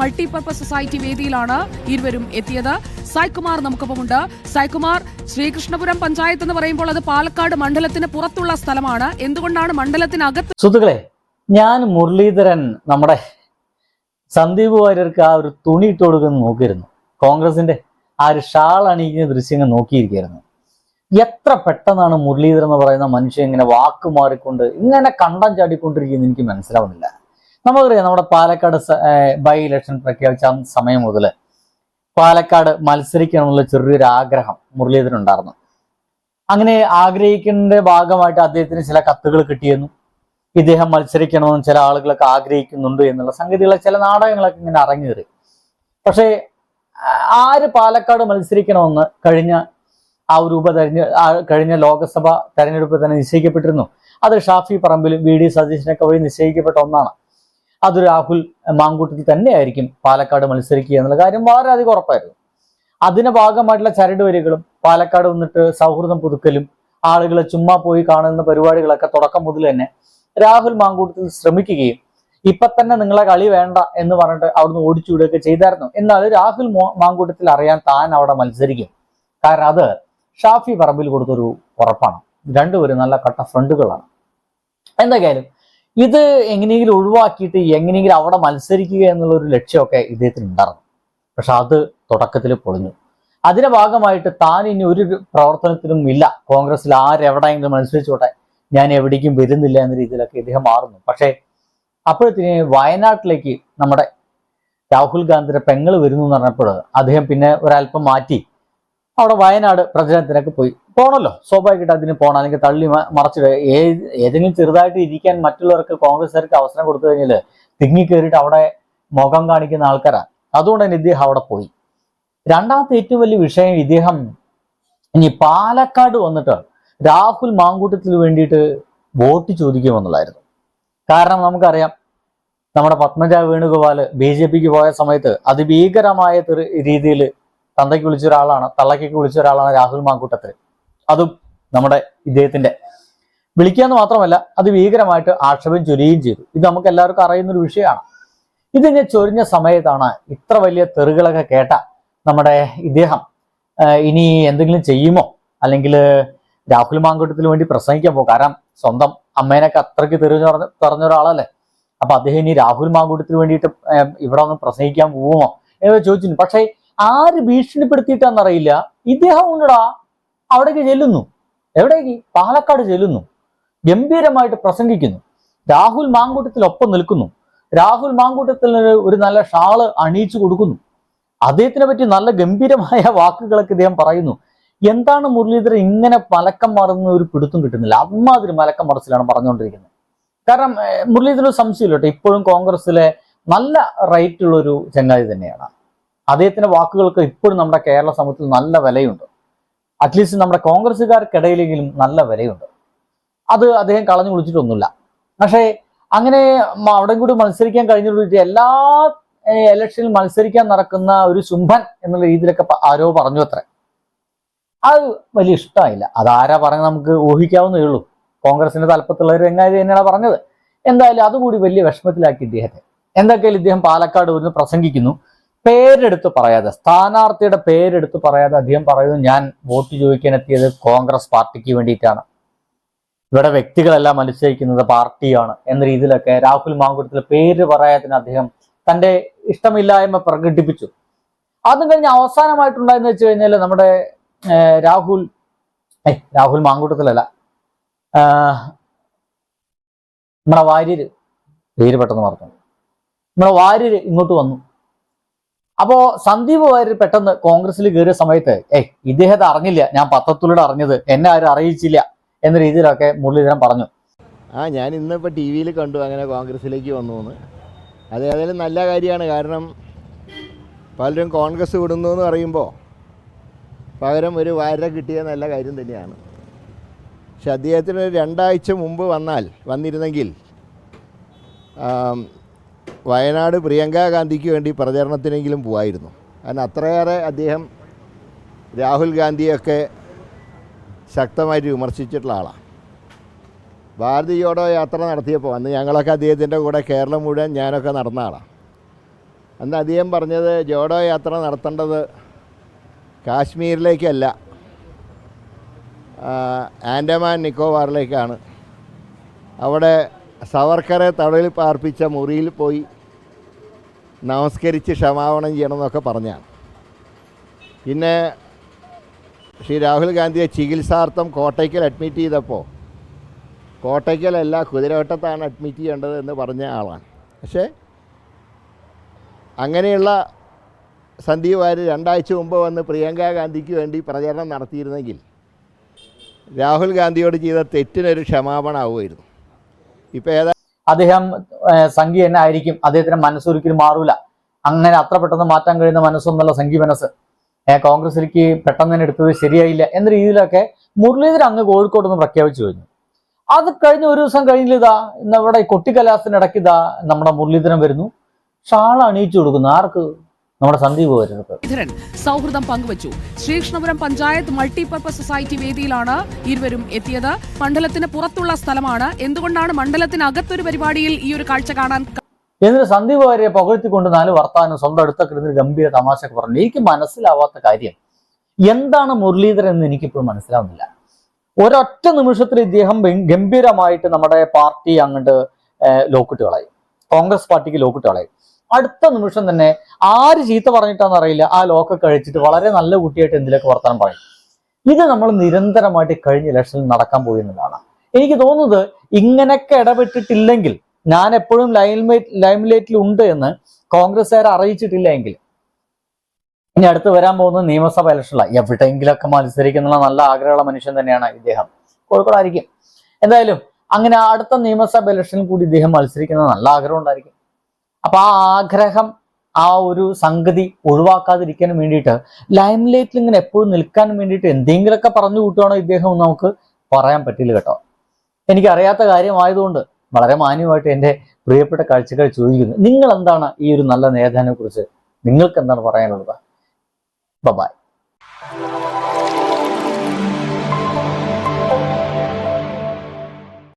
Multipurpose society വേദിയിലാണ് ഇരുവരും എത്തിയത്. സായ്കുമാർ നമുക്കൊപ്പമുണ്ട്. സായ്കുമാർ ശ്രീകൃഷ്ണപുരം പഞ്ചായത്ത് എന്ന് പറയുമ്പോൾ അത് പാലക്കാട് മണ്ഡലത്തിന് പുറത്തുള്ള സ്ഥലമാണ്. എന്തുകൊണ്ടാണ് മണ്ഡലത്തിനകത്ത് സുഹൃത്തുക്കളെ ഞാൻ മുരളീധരൻ നമ്മുടെ സന്ദീപ് വാര്യർക്ക് ആ ഒരു തുണി ഇട്ട് കൊടുക്കുന്ന നോക്കിയിരുന്നു. കോൺഗ്രസിന്റെ ആ ഒരു ഷാൾ അണിയിക്കുന്ന ദൃശ്യങ്ങൾ നോക്കിയിരിക്കുകയായിരുന്നു. എത്ര പെട്ടെന്നാണ് മുരളീധരൻ എന്ന് പറയുന്ന മനുഷ്യൻ ഇങ്ങനെ വാക്ക് മാറിക്കൊണ്ട് ഇങ്ങനെ കണ്ടം ചാടിക്കൊണ്ടിരിക്കുന്നത് എനിക്ക് മനസ്സിലാവുന്നില്ല. നമുക്കറിയാം നമ്മുടെ പാലക്കാട് ബൈ ഇലക്ഷൻ പ്രഖ്യാപിച്ച സമയം മുതൽ പാലക്കാട് മത്സരിക്കണമെന്നുള്ള ചെറിയൊരു ആഗ്രഹം മുരളീധരൻ ഉണ്ടായിരുന്നു അങ്ങനെ ആഗ്രഹിക്കുന്നതിന്റെ ഭാഗമായിട്ട് അദ്ദേഹത്തിന് ചില കത്തുകൾ കിട്ടിയെന്നും ഇദ്ദേഹം മത്സരിക്കണമെന്ന് ചില ആളുകളൊക്കെ ആഗ്രഹിക്കുന്നുണ്ട് എന്നുള്ള സംഗതികളെ ചില നാടകങ്ങളൊക്കെ ഇങ്ങനെ അരങ്ങേറി. പക്ഷേ ആര് പാലക്കാട് മത്സരിക്കണമെന്ന് കഴിഞ്ഞ ആ ഒരു ഉപതെരഞ്ഞ കഴിഞ്ഞ ലോക്സഭ തെരഞ്ഞെടുപ്പ് തന്നെ നിശ്ചയിക്കപ്പെട്ടിരുന്നു. അത് ഷാഫി പറമ്പിലും വി. ഡി. സതീശനൊക്കെ വഴി നിശ്ചയിക്കപ്പെട്ട ഒന്നാണ്. അത് രാഹുൽ മാങ്കൂട്ടത്തിൽ തന്നെയായിരിക്കും പാലക്കാട് മത്സരിക്കുക എന്നുള്ള കാര്യം വളരെയധികം ഉറപ്പായിരുന്നു. അതിന് ഭാഗമായിട്ടുള്ള ചരട് വരികളും പാലക്കാട് വന്നിട്ട് സൗഹൃദം പുതുക്കലും ആളുകളെ ചുമ്മാ പോയി കാണുന്ന പരിപാടികളൊക്കെ തുടക്കം മുതൽ തന്നെ രാഹുൽ മാങ്കൂട്ടത്തിൽ ശ്രമിക്കുകയും ഇപ്പൊ തന്നെ നിങ്ങളെ കളി വേണ്ട എന്ന് പറഞ്ഞിട്ട് അവിടുന്ന് ഓടിച്ചു വിടുകയൊക്കെ ചെയ്തായിരുന്നു. എന്നാൽ രാഹുൽ മാങ്കൂട്ടത്തിൽ അറിയാൻ താൻ അവിടെ മത്സരിക്കും. കാരണം അത് ഷാഫി പറമ്പിൽ കൊടുത്തൊരു ഉറപ്പാണ്. രണ്ടുപേരും നല്ല കട്ട ഫ്രണ്ടുകളാണ്. എന്തൊക്കെയായാലും ഇത് എങ്ങനെയെങ്കിലും ഒഴിവാക്കിയിട്ട് എങ്ങനെയെങ്കിലും അവിടെ മത്സരിക്കുക എന്നുള്ള ഒരു ലക്ഷ്യമൊക്കെ ഇദ്ദേഹത്തിന് ഉണ്ടായിരുന്നു. പക്ഷെ അത് തുടക്കത്തിൽ പൊളിഞ്ഞു. അതിന്റെ ഭാഗമായിട്ട് താൻ ഇനി ഒരു പ്രവർത്തനത്തിനും ഇല്ല. കോൺഗ്രസിൽ ആരെവിടെയെങ്കിലും മത്സരിച്ചോട്ടെ ഞാൻ എവിടേക്കും വരുന്നില്ല എന്ന രീതിയിലൊക്കെ ഇദ്ദേഹം മാറുന്നു. പക്ഷേ അപ്പോഴത്തേന് വയനാട്ടിലേക്ക് നമ്മുടെ രാഹുൽ ഗാന്ധിയുടെ പെങ്ങൾ വരുന്നു എന്ന് പറഞ്ഞപ്പോൾ അദ്ദേഹം പിന്നെ ഒരല്പം മാറ്റി. അവിടെ വയനാട് പ്രചരണത്തിനൊക്കെ പോയി. പോണല്ലോ. സ്വാഭാവികമായിട്ട് അതിന് പോകണം അല്ലെങ്കിൽ തള്ളി മ- മറച്ചിടുക ഏതെങ്കിലും ചെറുതായിട്ട് ഇരിക്കാൻ മറ്റുള്ളവർക്ക് കോൺഗ്രസ്സുകാർക്ക് അവസരം കൊടുത്തു കഴിഞ്ഞാൽ തിങ്ങിക്കേറിയിട്ട് അവിടെ മുഖം കാണിക്കുന്ന ആൾക്കാരാണ്. അതുകൊണ്ട് തന്നെ ഇദ്ദേഹം അവിടെ പോയി. രണ്ടാമത്തെ ഏറ്റവും വലിയ വിഷയം ഇദ്ദേഹം ഇനി പാലക്കാട് വന്നിട്ട് രാഹുൽ മാങ്കൂട്ടത്തിന് വേണ്ടിയിട്ട് വോട്ട് ചോദിക്കുമെന്നുള്ളായിരുന്നു കാരണം നമുക്കറിയാം നമ്മുടെ പത്മജ വേണുഗോപാൽ ബി ജെ പിക്ക് പോയ സമയത്ത് അതിഭീകരമായ രീതിയിൽ തന്തയ്ക്ക് വിളിച്ച ഒരാളാണ് തള്ളക്കൊക്കെ വിളിച്ച ഒരാളാണ് രാഹുൽ മാങ്കൂട്ടത്തിൽ അതും നമ്മുടെ ഇദ്ദേഹത്തിന്റെ. വിളിക്കുക എന്ന് മാത്രമല്ല അത് ഭീകരമായിട്ട് ആക്ഷേപം ചൊരിയുകയും ചെയ്തു. ഇത് നമുക്ക് എല്ലാവർക്കും അറിയുന്ന ഒരു വിഷയമാണ്. ഇതിങ്ങനെ ചൊരിഞ്ഞ സമയത്താണ് ഇത്ര വലിയ തെറുകളൊക്കെ കേട്ട നമ്മുടെ ഇദ്ദേഹം ഇനി എന്തെങ്കിലും ചെയ്യുമോ? അല്ലെങ്കിൽ രാഹുൽ മാങ്കൂട്ടത്തിന് വേണ്ടി പ്രസംഗിക്കാൻ പോകും. കാരണം സ്വന്തം അമ്മേനൊക്കെ അത്രയ്ക്ക് തെറിഞ്ഞു പറഞ്ഞ പറഞ്ഞ ഒരാളല്ലേ? അപ്പൊ അദ്ദേഹം ഇനി രാഹുൽ മാങ്കൂട്ടത്തിന് വേണ്ടിയിട്ട് ഇവിടെ ഒന്ന് പ്രസംഗിക്കാൻ പോവുമോ എന്ന് ചോദിച്ചിരുന്നു. പക്ഷേ ആര് ഭീഷണിപ്പെടുത്തിയിട്ടാന്നറിയില്ല. ഇദ്ദേഹം ഉണ്ടടാ അവിടേക്ക് ചെല്ലുന്നു. എവിടേക്ക്? പാലക്കാട് ചെല്ലുന്നു. ഗംഭീരമായിട്ട് പ്രസംഗിക്കുന്നു. രാഹുൽ മാങ്കൂട്ടത്തിൽ ഒപ്പം നിൽക്കുന്നു. രാഹുൽ മാങ്കൂട്ടത്തിൽ ഒരു നല്ല ഷാൾ അണിയിച്ചു കൊടുക്കുന്നു. അദ്ദേഹത്തിനെ പറ്റി നല്ല ഗംഭീരമായ വാക്കുകളൊക്കെ ഇദ്ദേഹം പറയുന്നു. എന്താണ് മുരളീധരൻ ഇങ്ങനെ മലക്കം മറന്ന ഒരു പിടുത്തം കിട്ടുന്നില്ല? അമ്മാതിരി മലക്കം മറച്ചിലാണ് പറഞ്ഞുകൊണ്ടിരിക്കുന്നത്. കാരണം മുരളീധരൻ സംശയമില്ല കേട്ടോ. ഇപ്പോഴും കോൺഗ്രസിലെ നല്ല റൈറ്റുള്ളൊരു ചങ്ങാതി തന്നെയാണ്. അദ്ദേഹത്തിന്റെ വാക്കുകൾക്ക് ഇപ്പോഴും നമ്മുടെ കേരള സമൂഹത്തിൽ നല്ല വിലയുണ്ട്. അറ്റ്ലീസ്റ്റ് നമ്മുടെ കോൺഗ്രസ്സുകാർക്കിടയിലെങ്കിലും നല്ല വിലയുണ്ട്. അത് അദ്ദേഹം കളഞ്ഞു കുളിച്ചിട്ടൊന്നുമില്ല. പക്ഷേ അങ്ങനെ അവിടെ കൂടി മത്സരിക്കാൻ കഴിഞ്ഞിട്ട് എല്ലാ ഇലക്ഷനിൽ മത്സരിക്കാൻ നടക്കുന്ന ഒരു ശുംഭൻ എന്നുള്ള രീതിയിലൊക്കെ ആരോ പറഞ്ഞു അത്ര. അത് വലിയ ഇഷ്ടമായില്ല അതാരാ പറഞ്ഞത് നമുക്ക് ഊഹിക്കാവുന്നേ ഉള്ളൂ. കോൺഗ്രസിന്റെ തലപ്പത്തുള്ളവർ എങ്ങനെ തന്നെയാണ് പറഞ്ഞത്. എന്തായാലും അതുകൂടി വലിയ വിഷമത്തിലാക്കി ഇദ്ദേഹത്തെ. എന്തൊക്കെയാലും ഇദ്ദേഹം പാലക്കാട് വരുന്നു പ്രസംഗിക്കുന്നു. പേരെടുത്ത് പറയാതെ സ്ഥാനാർത്ഥിയുടെ പേരെടുത്ത് പറയാതെ അദ്ദേഹം പറയുന്നു ഞാൻ വോട്ട് ചോദിക്കാൻ എത്തിയത് കോൺഗ്രസ് പാർട്ടിക്ക് വേണ്ടിയിട്ടാണ്. ഇവിടെ വ്യക്തികളെല്ലാം മത്സരിക്കുന്നത് പാർട്ടിയാണ് എന്ന രീതിയിലൊക്കെ രാഹുൽ മാങ്കുടത്തിലെ പേര് പറയാത്തിന് അദ്ദേഹം തന്റെ ഇഷ്ടമില്ലായ്മ പ്രകടിപ്പിച്ചു. അതും കഴിഞ്ഞ് അവസാനമായിട്ടുണ്ടായെന്ന് വെച്ച് കഴിഞ്ഞാൽ നമ്മുടെ രാഹുൽ ഏയ് രാഹുൽ മാങ്കൂട്ടത്തിലല്ല നമ്മുടെ വാര്യര് പേര് പെട്ടെന്ന് മറന്നു. നമ്മുടെ വാര്യര് ഇങ്ങോട്ട് വന്നു. അപ്പോ സന്ദീപ് വാര്യർ പെട്ടെന്ന് കോൺഗ്രസിൽ കയറിയ സമയത്ത് ഏയ് ഇദ്ദേഹത്തെ അറിഞ്ഞില്ല. ഞാൻ പത്രത്തിലൂടെ അറിഞ്ഞത്. എന്നെ ആരും അറിയിച്ചില്ല. എന്ന രീതിയിലൊക്കെ മുരളീധരൻ പറഞ്ഞു. ആ ഞാൻ ഇന്നിപ്പോൾ ടി വിയിൽ കണ്ടു അങ്ങനെ കോൺഗ്രസിലേക്ക് വന്നു എന്ന് അത് ഏതായാലും നല്ല കാര്യമാണ്. കാരണം പലരും കോൺഗ്രസ് വിടുന്നു എന്ന് പറയുമ്പോൾ പകരം ഒരു വാര കിട്ടിയ നല്ല കാര്യം തന്നെയാണ്. പക്ഷെ അദ്ദേഹത്തിന് രണ്ടാഴ്ച മുമ്പ് വന്നാൽ വന്നിരുന്നെങ്കിൽ വയനാട് പ്രിയങ്ക ഗാന്ധിക്ക് വേണ്ടി പ്രചരണത്തിനെങ്കിലും പോവായിരുന്നു. കാരണം അത്രയേറെ അദ്ദേഹം രാഹുൽ ഗാന്ധിയൊക്കെ ശക്തമായിട്ട് വിമർശിച്ചിട്ടുള്ള ആളാണ് ഭാരതി ജോഡോ യാത്ര നടത്തിയപ്പോൾ അന്ന് ഞങ്ങളൊക്കെ അദ്ദേഹത്തിന്റെ കൂടെ കേരളം മുഴുവൻ ഞാനൊക്കെ നടന്ന ആളാണ് അന്ന് അദ്ദേഹം പറഞ്ഞത് ജോഡോ യാത്ര നടത്തേണ്ടത് കാശ്മീരിലേക്കല്ല ആൻഡമാൻ നിക്കോബാറിലേക്കാണ്. അവിടെ സവർക്കറെ തടവിൽ പാർപ്പിച്ച മുറിയിൽ പോയി നമസ്കരിച്ച് ക്ഷമാപണം ചെയ്യണമെന്നൊക്കെ പറഞ്ഞാണ്. പിന്നെ ശ്രീ രാഹുൽ ഗാന്ധിയെ ചികിത്സാർത്ഥം കോട്ടയ്ക്കൽ അഡ്മിറ്റ് ചെയ്തപ്പോൾ കോട്ടയ്ക്കലല്ല കുതിരവട്ടത്താണ് അഡ്മിറ്റ് ചെയ്യേണ്ടത് എന്ന് പറഞ്ഞ ആളാണ്. പക്ഷേ അങ്ങനെയുള്ള സന്ദീപ് വാര്യർ രണ്ടാഴ്ച മുമ്പ് വന്ന് പ്രിയങ്ക ഗാന്ധിക്ക് വേണ്ടി പ്രചരണം നടത്തിയിരുന്നെങ്കിൽ രാഹുൽ ഗാന്ധിയോട് ചെയ്ത തെറ്റിനൊരു ക്ഷമാപണമാവുമായിരുന്നു. ഇപ്പോൾ ഏതാ അദ്ദേഹം ആയിരിക്കും? അദ്ദേഹത്തിന്റെ മനസ്സൊരിക്കലും മാറൂല. അങ്ങനെ അത്ര പെട്ടെന്ന് മാറ്റാൻ കഴിയുന്ന മനസ്സൊന്നല്ല സംഘി മനസ്സ്. കോൺഗ്രസിലേക്ക് പെട്ടെന്ന് തന്നെ എടുത്തത് ശരിയായില്ല എന്ന രീതിയിലൊക്കെ മുരളീധരൻ അങ്ങ് കോഴിക്കോട് ഒന്ന് പ്രഖ്യാപിച്ചു കഴിഞ്ഞു. അത് കഴിഞ്ഞ ഒരു ദിവസം കഴിഞ്ഞിതാ നമ്മുടെ കൊട്ടിക്കലാസത്തിനിടയ്ക്ക് ഇതാ നമ്മുടെ മുരളീധരൻ വരുന്നു. ഷാൾ അണിയിച്ചു കൊടുക്കുന്നു. ആർക്ക്? നമ്മുടെ സന്ദീപ് വരുന്നത്. സൗഹൃദം പങ്കുവച്ചു. ശ്രീകൃഷ്ണപുരം പഞ്ചായത്ത് മൾട്ടിപർപ്പസ് സൊസൈറ്റി വേദിയിലാണ് ഇരുവരും എത്തിയത്. മണ്ഡലത്തിന് പുറത്തുള്ള സ്ഥലമാണ്. എന്തുകൊണ്ടാണ് മണ്ഡലത്തിനകത്തൊരു പരിപാടിയിൽ ഈ ഒരു കാഴ്ച കാണാൻ എന്നിട്ട് സന്ദീപ് വാര്യെ പുകഴ്ത്തിക്കൊണ്ട് നാല് വർത്താനം സ്വന്തം അടുത്തൊക്കെ ഇരുന്ന് ഗംഭീര തമാശ പറഞ്ഞു. എനിക്ക് മനസ്സിലാവാത്ത കാര്യം എന്താണ് മുരളീധരൻ എന്ന് എനിക്കിപ്പോഴും മനസ്സിലാവുന്നില്ല. ഒരൊറ്റ നിമിഷത്തിൽ ഇദ്ദേഹം ഗംഭീരമായിട്ട് നമ്മുടെ പാർട്ടി അങ്ങോട്ട് ലോക്കിട്ട് കളയും. കോൺഗ്രസ് പാർട്ടിക്ക് ലോക്കിട്ട് കളയും. അടുത്ത നിമിഷം തന്നെ ആര് ചീത്ത പറഞ്ഞിട്ടാന്ന് അറിയില്ല. ആ ലോക്ക് കഴിച്ചിട്ട് വളരെ നല്ല കുട്ടിയായിട്ട് എന്തിലൊക്കെ വർത്തമാനം പറയും. ഇത് നമ്മൾ നിരന്തരമായിട്ട് കഴിഞ്ഞ ഇലക്ഷനിൽ നടക്കാൻ പോയെന്നുള്ളതാണ്. എനിക്ക് തോന്നുന്നത് ഇങ്ങനെയൊക്കെ ഇടപെട്ടിട്ടില്ലെങ്കിൽ ഞാൻ എപ്പോഴും ലൈംലൈറ്റ് ലൈംലൈറ്റിൽ ഉണ്ട് എന്ന് കോൺഗ്രസ്സുകാരെ അറിയിച്ചിട്ടില്ല എങ്കിൽ. ഇനി അടുത്ത് വരാൻ പോകുന്ന നിയമസഭ ഇലക്ഷനിലാണ് എവിടെയെങ്കിലൊക്കെ മത്സരിക്കുന്നുള്ള നല്ല ആഗ്രഹമുള്ള മനുഷ്യൻ തന്നെയാണ് ഇദ്ദേഹം. കോഴിക്കോടായിരിക്കും. എന്തായാലും അങ്ങനെ അടുത്ത നിയമസഭ ഇലക്ഷനിൽ കൂടി ഇദ്ദേഹം മത്സരിക്കുന്ന നല്ല ആഗ്രഹം ഉണ്ടായിരിക്കും. അപ്പൊ ആ ആഗ്രഹം ആ ഒരു സംഗതി ഒഴിവാക്കാതിരിക്കാൻ വേണ്ടിയിട്ട് ലൈം ലൈറ്റിൽ ഇങ്ങനെ എപ്പോഴും നിൽക്കാൻ വേണ്ടിയിട്ട് എന്തെങ്കിലുമൊക്കെ പറഞ്ഞു കൂട്ടുകയാണോ ഇദ്ദേഹം നമുക്ക് പറയാൻ പറ്റില്ല കേട്ടോ. എനിക്കറിയാത്ത കാര്യമായതുകൊണ്ട് വളരെ മാന്യമായിട്ട് എന്റെ പ്രിയപ്പെട്ട കാഴ്ചകൾ ചോദിക്കുന്നു നിങ്ങൾ എന്താണ് ഈ ഒരു നല്ല നേതാവിനെ കുറിച്ച് നിങ്ങൾക്ക് എന്താണ് പറയാനുള്ളത്? ബൈ